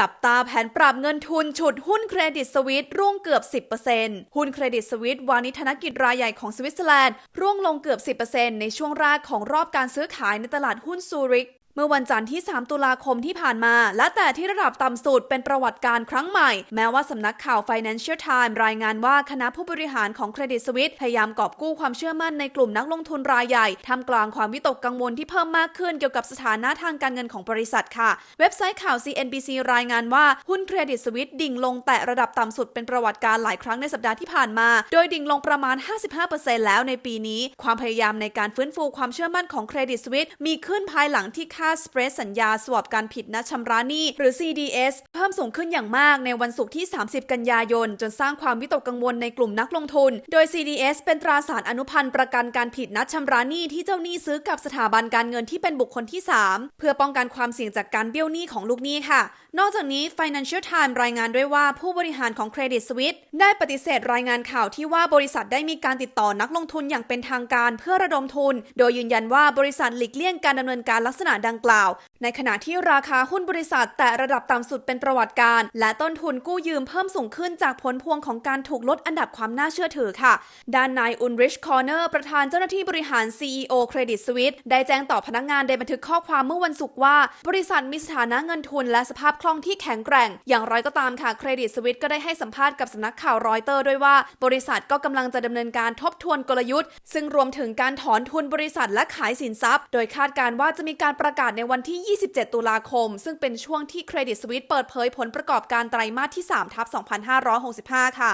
จับตาแผนปรับเงินทุนฉุดหุ้นเครดิตสวิตร่วงเกือบ 10%หุ้นเครดิตสวิตวานิธนกิจรายใหญ่ของสวิตเซอร์แลนด์ร่วงลงเกือบ 10%ในช่วงแรกของรอบการซื้อขายในตลาดหุ้นซูริก มื่อวันจันทร์ที่ 3 ตุลาคมที่ผ่านมา และแต่ที่ระดับต่ำสุดเป็นประวัติการครั้งใหม่ แม้ว่าสำนักข่าว Financial Times รายงานว่าคณะผู้บริหารของเครดิตสวิตพยายามกอบกู้ความเชื่อมั่นในกลุ่มนักลงทุนรายใหญ่ท่ามกลางความวิตกกังวลที่เพิ่มมากขึ้นเกี่ยวกับสถานะทางการเงินของบริษัทค่ะ เว็บไซต์ข่าว CNBC รายงานว่าหุ้นเครดิตสวิตดิ่งลงแตะระดับต่ำสุดเป็นประวัติการหลายครั้งในสัปดาห์ที่ผ่านมา โดยดิ่งลงประมาณ 55%แล้วในปีนี้ ความพยายามในการฟื้นฟูความเชื่อมั่นของเครดิตสวิตมีขึ้นภายหลังที่ค่าสเปรดสัญญาสวบการผิดนัดชำระหนี้หรือ CDS เพิ่มสูงขึ้นอย่างมากในวันศุกร์ที่ 30 กันยายน จนสร้างความวิตกกังวลในกลุ่มนักลงทุน โดย CDS เป็นตราสารอนุพันธ์ประกันการผิดนัดชำระหนี้ที่เจ้าหนี้ซื้อกับสถาบันการเงินที่เป็นบุคคลที่ 3 เพื่อป้องกันความเสี่ยงจากการเบี้ยวหนี้ของลูกหนี้ค่ะ นอกจากนี้ Financial Times รายงานด้วยว่าผู้บริหารของ Credit Suisse ได้ปฏิเสธรายงานข่าวที่ว่าบริษัทได้มีการติดต่อนักลงทุนอย่างเป็นทางการเพื่อระดมทุน โดยยืนยันว่าบริษัทหลีกเลี่ยงการดำเนินการลักษณะดังดังกล่าว ในขณะที่ราคาหุ้นบริษัทแต่ระดับต่ำสุดเป็นประวัติการ และต้นทุนกู้ยืมเพิ่มสูงขึ้นจากผลพวงของการถูกลดอันดับความน่าเชื่อถือค่ะ ด้านนายอุนริชคอร์เนอร์ประธานเจ้าหน้าที่บริหาร CEO Credit Suisse ได้แจ้งต่อพนักงานในบันทึกข้อความเมื่อวันศุกร์ว่า บริษัทมีสถานะเงินทุนและสภาพคล่องที่แข็งแกร่ง อย่างไรก็ตามค่ะเครดิตสวิตก็ได้ให้สัมภาษณ์กับสำนักข่าวรอยเตอร์ด้วยว่า บริษัทก็กำลังจะดำเนินการทบทวนกลยุทธ์ ซึ่งรวมถึงการถอนทุนบริษัทและขายสินทรัพย์ โดยคาดการว่าจะมีการประกาศในวันที่ 27 ตุลาคม ซึ่งเป็นช่วงที่เครดิตสวิตเปิดเผยผลประกอบการไตรมาสที่ 3 ทับ 2565 ค่ะ